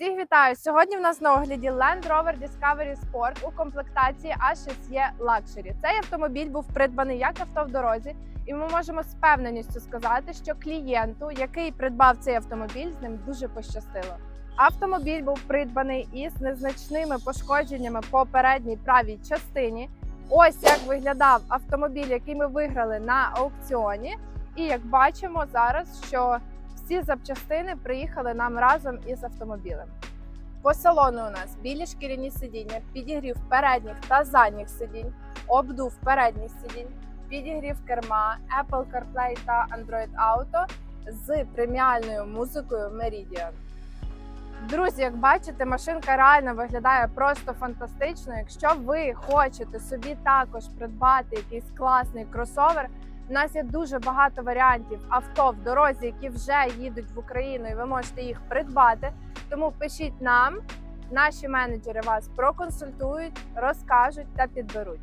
Всіх вітаю! Сьогодні в нас на огляді Land Rover Discovery Sport у комплектації A6E Luxury. Цей автомобіль був придбаний як авто в дорозі, і ми можемо з певненістю сказати, що клієнту, який придбав цей автомобіль, з ним дуже пощастило. Автомобіль був придбаний із незначними пошкодженнями по передній правій частині. Ось як виглядав автомобіль, який ми виграли на аукціоні. І як бачимо зараз, що всі запчастини приїхали нам разом із автомобілем. По салону у нас білі шкіряні сидіння, підігрів передніх та задніх сидінь, обдув передніх сидінь, підігрів керма, Apple CarPlay та Android Auto з преміальною музикою Meridian. Друзі, як бачите, машинка реально виглядає просто фантастично. Якщо ви хочете собі також придбати якийсь класний кросовер, у нас є дуже багато варіантів авто в дорозі, які вже їдуть в Україну, і ви можете їх придбати. Тому пишіть нам, наші менеджери вас проконсультують, розкажуть та підберуть.